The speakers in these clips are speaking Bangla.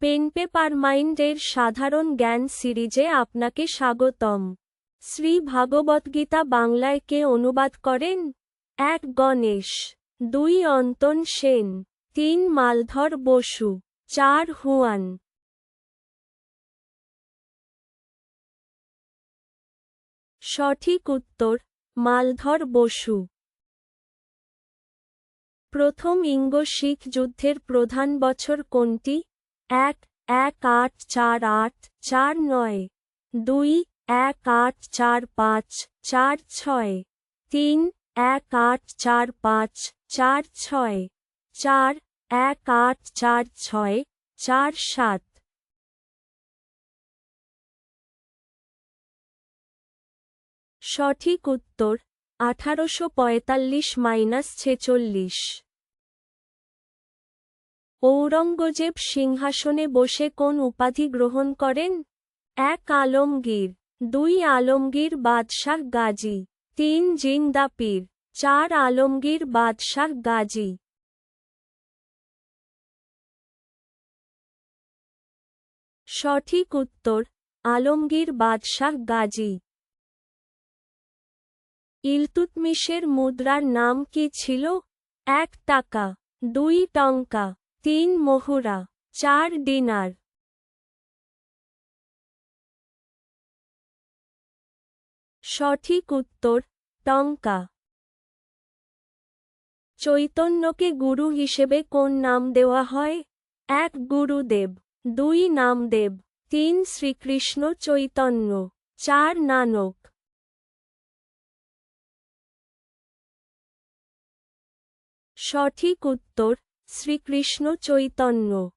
পেন পেপার মাইন্ডের সাধারণ জ্ঞান সিরিজে আপনাকে স্বাগতম। শ্রী ভাগবতগীতা বাংলায় কে অনুবাদ করেন? এক গণেশ, দুই অন্তন সেন, তিন মালধর বসু, চার হুয়ান। সঠিক উত্তর, মালধর বসু। প্রথম ইঙ্গ শিখ যুদ্ধের প্রধান বছর কোনটি? এক এক আট চার আট চার নয়। দুই, এক আট চার পাঁচ চার ছয়। তিন, এক আট চার পাঁচ চার ছয়। চার, এক আট চার ছয় চার সাত। সঠিক উত্তর, আঠারোশো পঁয়তাল্লিশ মাইনাস ছেচল্লিশ। ঔরঙ্গজেব সিংহাসনে বসে কোন উপাধি গ্রহণ করেন? এক আলমগীর, দুই আলমগীর বাদশাহ গাজী, তিন জিন্দাপীর, চার আলমগীর বাদশাহ গাজী। সঠিক উত্তর, আলমগীর বাদশাহ গাজী। ইলতুতমিশের মুদ্রার নাম কি ছিল? এক টাকা, দুই টঙ্কা তিন মোহরা, চার ডিনার সঠিক উত্তর, টঙ্কা। চৈতন্যকে গুরু হিসেবে কোন নাম দেওয়া হয়? এক, গুরুদেব, দুই, নামদেব, তিন, শ্রীকৃষ্ণ, চৈতন্য, চার, নানক। সঠিক উত্তর শ্রীকৃষ্ণ চৈতন্য।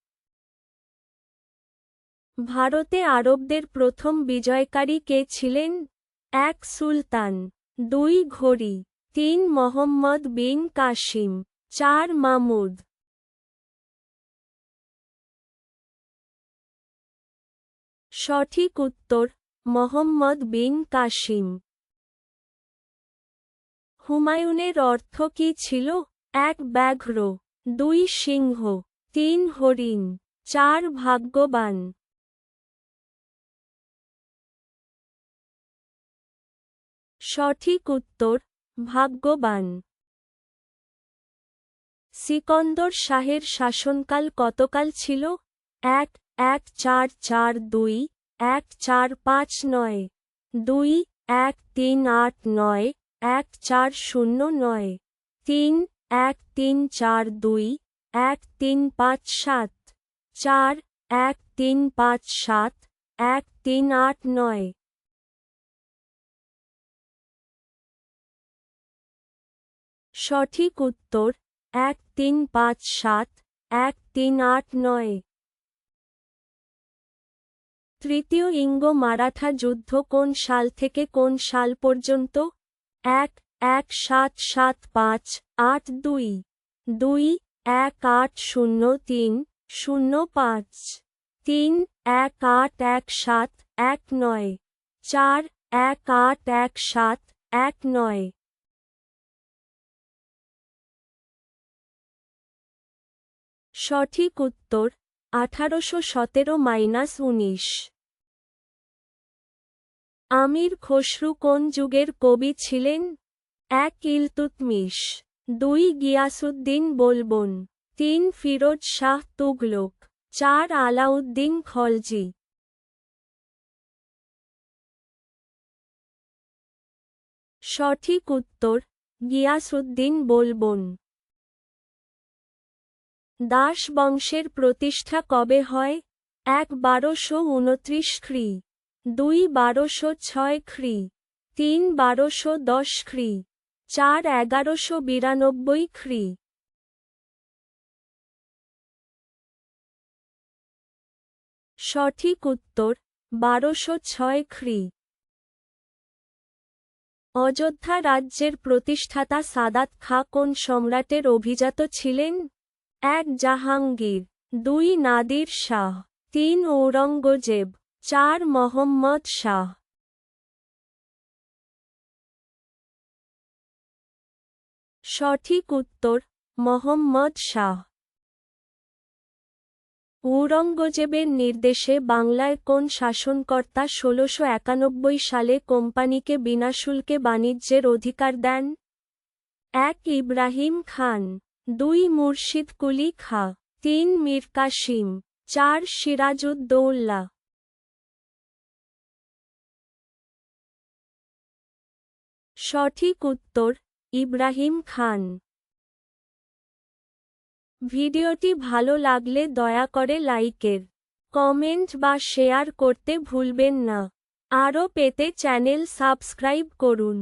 ভারতে আরবদের প্রথম বিজয়কারী কে ছিলেন? এক সুলতান, দুই ঘড়ি, তিন মোহাম্মদ বিন কাসিম, চার মামুদ। সঠিক উত্তর, মোহাম্মদ বিন কাসিম। হুমায়ুনের অর্থ কি ছিল? এক ব্যাঘ্র। দুই সিংহ, তিন হরিণ, চার ভাগ্যবান। সঠিক উত্তর, ভাগ্যবান। সিকন্দর শাহের শাসনকাল কতকাল ছিল? এক এক চার চার দুই, এক চার পাঁচ নয়, দুই, এক তিন আট নয়, এক চার শূন্য নয়, তিন এক তিন চার দুই, এক তিন পাঁচ সাত, চার, এক তিন পাঁচ সাত, এক তিন আট নয়। সঠিক উত্তর এক তিন পাঁচ সাত, এক তিন আট নয়। তৃতীয় ইঙ্গ মারাঠা যুদ্ধ কোন সাল থেকে কোন সাল পর্যন্ত? এক এক সাত সাত পাঁচ আট দুই দুই এক আট শূন্য তিন শূন্য পাঁচ তিন এক আট এক সাত এক নয় চার এক আট এক সাত এক নয় সঠিক উত্তর আঠারোশো সতেরো মাইনাস উনিশ। আমির খসরু কোন যুগের কবি ছিলেন? এক ইলতুতমিশ, দুই গিয়াসুদ্দিন বলবন, তিন ফিরোজ শাহ তুগলক, চার আলাউদ্দিন খলজি। সঠিক উত্তর, গিয়াসুদ্দিন বলবন। দাস বংশের প্রতিষ্ঠা কবে হয়? এক বারোশো উনত্রিশ খ্রি, দুই বারোশো ছয় খ্রি, তিন বারোশো দশ খ্রি। চার এগারোশো বিরানব্বই খ্রি। সঠিক উত্তর, বারোশো ছয় খ্রি। অযোধ্যা রাজ্যের প্রতিষ্ঠাতা সাদাত খা কোন সম্রাটের অভিজাত ছিলেন? এক, জাহাঙ্গীর, দুই, নাদির শাহ, তিন, ঔরঙ্গজেব, চার, মোহাম্মদ শাহ। সঠিক উত্তর, মোহাম্মদ শাহ। ঔরঙ্গজেবের নির্দেশে বাংলায় কোন শাসনকর্তা ষোলশো একানব্বই সালে কোম্পানিকে বিনাশুল্কে বাণিজ্যের অধিকার দেন? এক, ইব্রাহিম খান। দুই, মুর্শিদ কুলি খা। তিন মীর কাসিম চার সিরাজউদ্দৌল্লা সঠিক উত্তর ইব্রাহিম খান। ভিডিওটি ভালো লাগলে দয়া করে লাইকের কমেন্ট বা শেয়ার করতে ভুলবেন না। আরও পেতে চ্যানেল সাবস্ক্রাইব করুন।